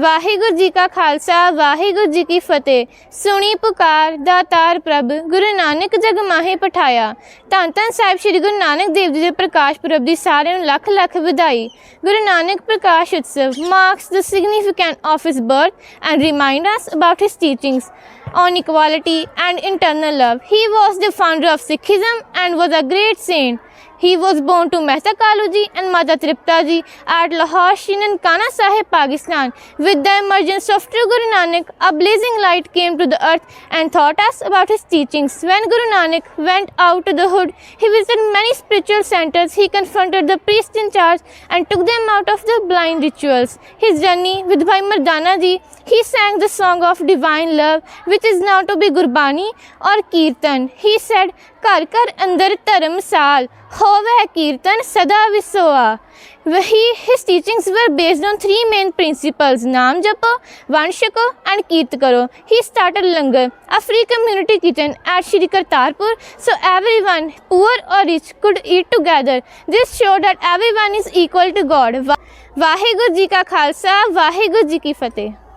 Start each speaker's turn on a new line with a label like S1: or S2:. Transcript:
S1: ਵਾਹਿਗੁਰੂ ਜੀ ਕਾ ਖਾਲਸਾ ਵਾਹਿਗੁਰੂ ਜੀ ਕੀ ਫਤਿਹ ਸੁਣੀ ਪੁਕਾਰ ਦਾਤਾਰ ਪ੍ਰਭ ਗੁਰੂ ਨਾਨਕ ਜਗ ਮਾਹੇ ਪਠਾਇਆ ਧੰਨ ਧੰਨ ਸਾਹਿਬ ਸ੍ਰੀ ਗੁਰੂ ਨਾਨਕ ਦੇਵ ਜੀ ਦੇ ਪ੍ਰਕਾਸ਼ ਪੁਰਬ ਦੀ ਸਾਰਿਆਂ ਨੂੰ ਲੱਖ ਲੱਖ ਵਧਾਈ ਗੁਰੂ Nanak Prakash Utsav marks the significant of his birth and remind us about his teachings on equality and internal love he was the founder of Sikhism and was a great saint He was born to Mehta Kaluji and Mata Triptaji at Lahore Shinan Kana Sahib, Pakistan. With the emergence of true Guru Nanak, a blazing light came to the earth and taught us about his teachings. When Guru Nanak went out to the hood, he visited many spiritual centers. He confronted the priest in charge and took them out of the blind rituals. His journey with Bhai Mardanaji, he sang the song of divine love, which is now to be Gurbani or Kirtan. He said, Kar kar andar taram sal." ਹੋਵੇ ਕੀਰਤਨ ਸਦਾ ਵਿਸੋਆ ਵਹੀ his teachings were based on 3 main principles Naam Japo Vand Chhako and ਕੀਰਤ ਕਰੋ he started langar ਅਫਰੀ community kitchen at Shri Kartarpur so everyone poor or rich could eat together this show that everyone is equal to God Waheguru ji ਕਾ ਖਾਲਸਾ ਵਾਹਿਗੁਰੂ ਜੀ ਕੀ ਫਤਿਹ